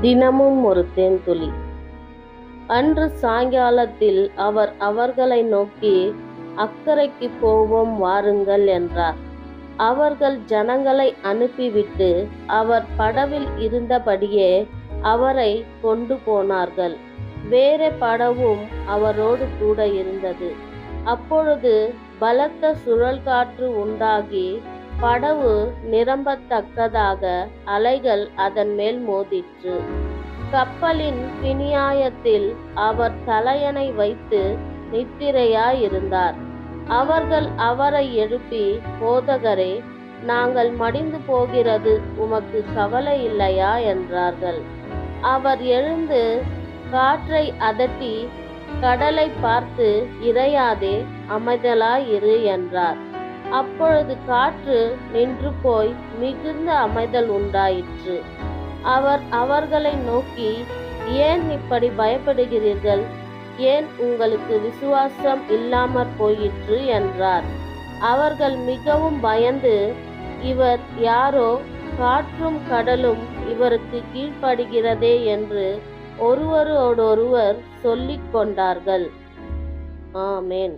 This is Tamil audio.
தினமும் ஒரு தேன்துளி. அன்று சாயங்காலத்தில் அவர் அவர்களை நோக்கி அக்கறைக்கு போவோம் வாருங்கள் என்றார். அவர்கள் ஜனங்களை அனுப்பிவிட்டு அவர் படவில் இருந்தபடியே அவரை கொண்டு போனார்கள். வேற படவும் அவரோடு கூட இருந்தது. அப்பொழுது பலத்த சுழல் காற்று உண்டாகி படவு நிரம்பத்தக்கதாக அலைகள் அதன் மேல் மோதிற்று. கப்பலின் பிணியாயத்தில் அவர் தலையணை வைத்து நித்திரையாயிருந்தார். அவர்கள் அவரை எழுப்பி போதகரே நாங்கள் மடிந்து போகிறது உமக்கு கவலை இல்லையா? என்றார்கள். அவர் எழுந்து காற்றை அதட்டி கடலை பார்த்து இறையாதே அமைதலாயிரு என்றார். அப்பொழுது காற்று நின்று போய் மிகுந்த அமைதல் உண்டாயிற்று. அவர் அவர்களை நோக்கி ஏன் இப்படி பயப்படுகிறீர்கள்? ஏன் உங்களுக்கு விசுவாசம் இல்லாமற் போயிற்று? என்றார். அவர்கள் மிகவும் பயந்து இவர் யாரோ? காற்றும் கடலும் இவருக்கு கீழ்ப்படுகிறதே என்று ஒருவரோடொருவர் சொல்லிக் கொண்டார்கள். ஆமேன்.